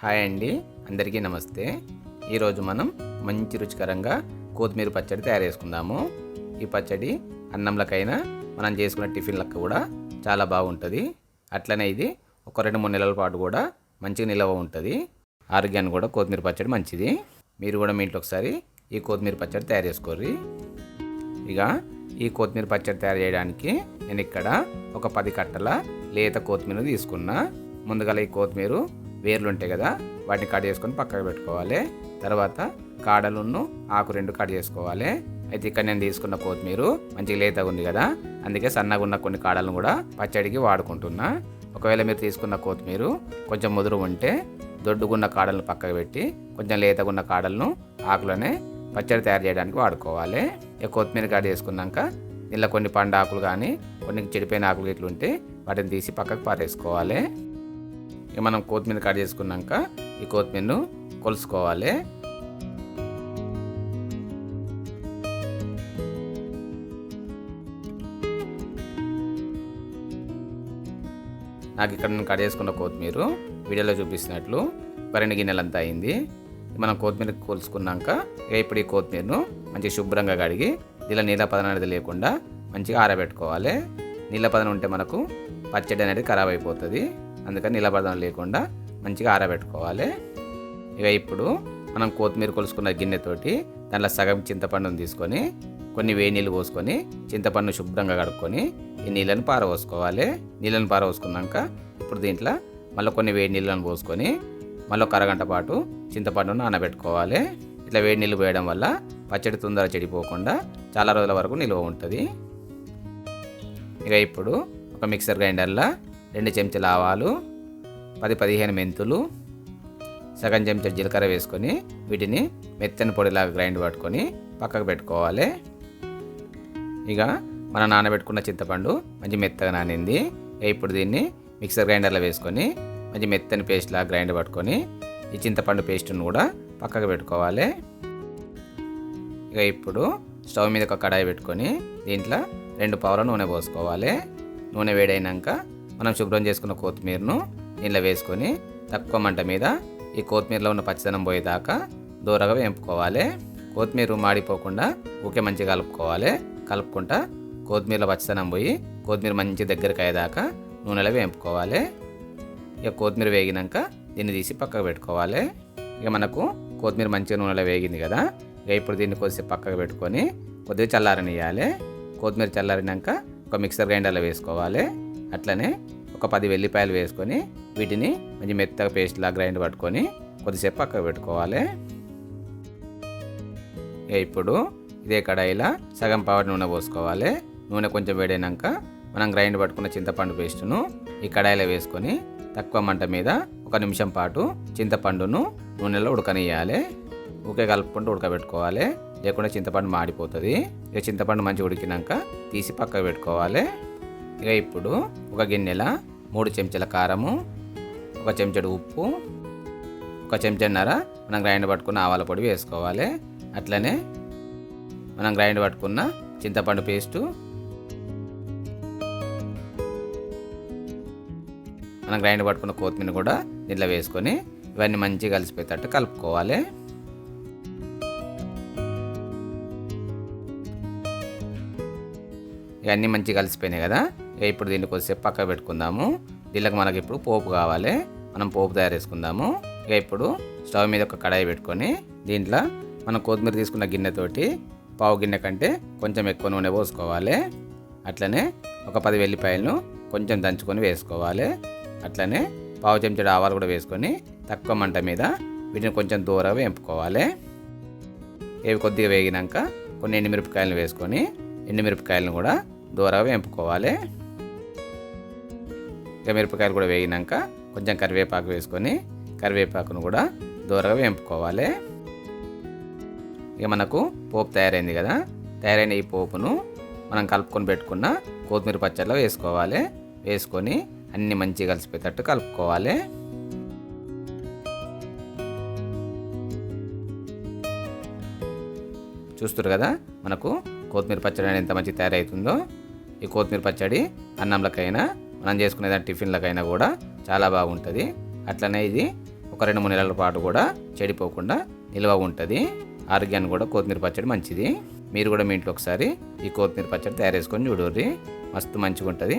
Hi అండి. అందరికీ నమస్తే. ఈరోజు మనం మంచి రుచికరంగా కొత్తిమీర పచ్చడి తయారు చేసుకుందాము. ఈ పచ్చడి అన్నంలకైనా మనం చేసుకున్న టిఫిన్లకు కూడా చాలా బాగుంటుంది. అట్లనే ఇది ఒక రెండు మూడు నెలల పాటు కూడా మంచిగా నిల్వ ఉంటుంది. ఆరోగ్యానికి కూడా కొత్తిమీర పచ్చడి మంచిది. మీరు కూడా మీ ఇంట్లో ఒకసారి ఈ కొత్తిమీర పచ్చడి తయారు చేసుకోర్రి. ఇక ఈ కొత్తిమీర పచ్చడి తయారు చేయడానికి నేను ఇక్కడ ఒక పది కట్టల లేత కొత్తిమీర తీసుకున్నా. ముందుగా ఈ కొత్తిమీర వేర్లు ఉంటాయి కదా వాటిని కట్ చేసుకొని పక్కకు పెట్టుకోవాలి. తర్వాత కాడలును ఆకు రెండు కట్ చేసుకోవాలి. అయితే ఇక్కడ నేను తీసుకున్న కొత్తిమీర మంచిగా లేతగా ఉంది కదా అందుకే సన్నగా ఉన్న కొన్ని కాడలను కూడా పచ్చడికి వాడుకుంటున్నా. ఒకవేళ మీరు తీసుకున్న కొత్తిమీర కొంచెం ముదురు ఉంటే దొడ్డుగున్న కాడలను పక్కకు పెట్టి కొంచెం లేతగా ఉన్న కాడలను ఆకులనే పచ్చడి తయారు చేయడానికి వాడుకోవాలి. ఇక కొత్తిమీర కట్ చేసుకున్నాక ఇలా కొన్ని పండు ఆకులు కానీ కొన్ని చెడిపోయిన ఆకులు ఇట్లుంటే ఉంటే వాటిని తీసి పక్కకు పారేసుకోవాలి. ఇక మనం కొత్తిమీర కట్ చేసుకున్నాక ఈ కొత్తిమీరను కొలుసుకోవాలి. నాకు ఇక్కడ నేను కట్ చేసుకున్న కొత్తిమీర వీడియోలో చూపిస్తున్నట్లు ఒక రెండు గిన్నెలంతా అయింది. మనం కొత్తిమీర కొలుసుకున్నాక ఇప్పుడు ఈ కొత్తిమీరను మంచిగా శుభ్రంగా కడిగి దీనిలో నీళ్ళ పదన అనేది లేకుండా మంచిగా ఆరబెట్టుకోవాలి. నీళ్ళ పదన ఉంటే మనకు పచ్చడి అనేది ఖరాబ్ అయిపోతుంది. అందుకని నిలబడడం లేకుండా మంచిగా ఆరబెట్టుకోవాలి. ఇక ఇప్పుడు మనం కొత్తిమీర కొలుసుకున్న గిన్నెతోటి దాంట్లో సగం చింతపండును తీసుకొని కొన్ని వేడి నీళ్ళు పోసుకొని చింతపండును శుభ్రంగా కడుక్కొని ఈ నీళ్ళని పారవోసుకోవాలి నీళ్ళని పారవోసుకున్నాక ఇప్పుడు దీంట్లో మళ్ళీ కొన్ని వేడి నీళ్ళను పోసుకొని మళ్ళీ ఒక అరగంట పాటు చింతపండును నానబెట్టుకోవాలి. ఇట్లా వేడి నీళ్ళు పోయడం వల్ల పచ్చడి తొందర చెడిపోకుండా చాలా రోజుల వరకు నిల్వ ఉంటుంది. ఇక ఇప్పుడు ఒక మిక్సర్ గ్రైండర్లో రెండు చెంచాల ఆవాలు పది పదిహేను మెంతులు సగం చెంచా జీలకర్ర వేసుకొని వీటిని మెత్తని పొడిలాగా గ్రైండ్ పట్టుకొని పక్కకు పెట్టుకోవాలి. ఇక మనం నానబెట్టుకున్న చింతపండు మంచి మెత్తగా నానింది. ఇప్పుడు దీన్ని మిక్సర్ గ్రైండర్లో వేసుకొని మంచి మెత్తని పేస్ట్లా గ్రైండ్ పట్టుకొని ఈ చింతపండు పేస్ట్ను కూడా పక్కకు పెట్టుకోవాలి. ఇక ఇప్పుడు స్టవ్ మీద ఒక కడాయి పెట్టుకొని దీంట్లో రెండు పావుల నూనె పోసుకోవాలి. నూనె వేడైనాక మనం శుభ్రం చేసుకున్న కొత్తిమీరను దీంట్లో వేసుకొని తక్కువ మంట మీద ఈ కొత్తిమీరలో ఉన్న పచ్చదనం పోయేదాకా దూరగా వేంపుకోవాలి. కొత్తిమీర మాడిపోకుండా ఊకే మంచిగా కలుపుకోవాలి. కలుపుకుంటా కొత్తిమీరలో పచ్చదనం పోయి కొత్తిమీర మంచి దగ్గరికి అయ్యేదాకా నూనెలో వేంపుకోవాలి. ఇక కొత్తిమీర వేగినాక దీన్ని తీసి పక్కకు పెట్టుకోవాలి. ఇక మనకు కొత్తిమీర మంచిగా నూనెలో వేగింది కదా ఇక ఇప్పుడు దీన్ని కొద్దిసేపు పక్కకు పెట్టుకొని కొద్దిగా చల్లారనియాలి కొత్తిమీర చల్లారినాక ఒక మిక్సర్ గ్రైండర్లో వేసుకోవాలి. అట్లనే ఒక పది వెల్లిపాయలు వేసుకొని వీటిని మంచి మెత్తగా పేస్ట్లా గ్రైండ్ పట్టుకొని కొద్దిసేపు పక్కకు పెట్టుకోవాలి. ఇప్పుడు ఇదే కడాయిలో సగం పావటి నూనె పోసుకోవాలి. నూనె కొంచెం వేడైనాక మనం గ్రైండ్ పట్టుకున్న చింతపండు పేస్టును ఈ కడాయిలో వేసుకొని తక్కువ మంట మీద ఒక నిమిషం పాటు చింతపండును నూనెలో ఉడకనియాలి ఊకే కలుపుకుంటూ ఉడకబెట్టుకోవాలి. లేకుండా చింతపండు మాడిపోతుంది. ఇక చింతపండు మంచిగా ఉడికినాక తీసి పక్కకు పెట్టుకోవాలి. ఇక ఇప్పుడు ఒక గిన్నెల మూడు చెంచాల కారము ఒక చెంచాడు ఉప్పు ఒక చెంచాన్నర మనం గ్రైండ్ పట్టుకున్న ఆవాల పొడి వేసుకోవాలి. అట్లనే మనం గ్రైండ్ పట్టుకున్న చింతపండు పేస్టు మనం గ్రైండ్ పట్టుకున్న కొత్తిమీర కూడా దీంట్లో వేసుకొని ఇవన్నీ మంచిగా కలిసిపోయేటట్టు కలుపుకోవాలి. ఇవన్నీ మంచిగా కలిసిపోయినాయి కదా. ఇప్పుడు దీన్ని కొద్దిసేపు పక్కకు పెట్టుకుందాము. దీనికి మనకి ఇప్పుడు పోపు కావాలి. మనం పోపు తయారు చేసుకుందాము. ఇక ఇప్పుడు స్టవ్ మీద ఒక కడాయి పెట్టుకొని దీంట్లో మనం కొత్తిమీర తీసుకున్న గిన్నెతోటి పావు గిన్నె కంటే కొంచెం ఎక్కువ నూనె పోసుకోవాలి. అట్లనే ఒక పది వెల్లిపాయలను కొంచెం దంచుకొని వేసుకోవాలి. అట్లనే పావు చెంచడు ఆవాలు కూడా వేసుకొని తక్కువ మంట మీద వీటిని కొంచెం దూరం వేపుకోవాలి. ఇవి కొద్దిగా వేగినాక కొన్ని ఎండుమిరపకాయలను వేసుకొని ఎండుమిరపకాయలను కూడా దూరం వేపుకోవాలి. ఇక మిరపకాయలు కూడా వేగినాక కొంచెం కరివేపాకు వేసుకొని కరివేపాకును కూడా దూరగా వేపుకోవాలి. ఇక మనకు పోపు తయారైంది కదా తయారైన ఈ పోపును మనం కలుపుకొని పెట్టుకున్న కొత్తిమీర పచ్చడిలో వేసుకోవాలి. వేసుకొని అన్ని మంచిగా కలిసిపోయేటట్టు కలుపుకోవాలి. చూస్తారు కదా మనకు కొత్తిమీర పచ్చడి అనేది ఎంత మంచి తయారవుతుందో ఈ కొత్తిమీర పచ్చడి అన్నంలకైనా మనం చేసుకునే దాని టిఫిన్లకైనా కూడా చాలా బాగుంటుంది. అట్లనే ఇది ఒక రెండు మూడు నెలల పాటు కూడా చెడిపోకుండా నిల్వ ఉంటుంది. ఆరోగ్యానికి కూడా కొత్తిమీర పచ్చడి మంచిది. మీరు కూడా మీ ఇంట్లో ఒకసారి ఈ కొత్తిమీర పచ్చడి తయారు చేసుకొని చూడండి మస్తు మంచిగా ఉంటుంది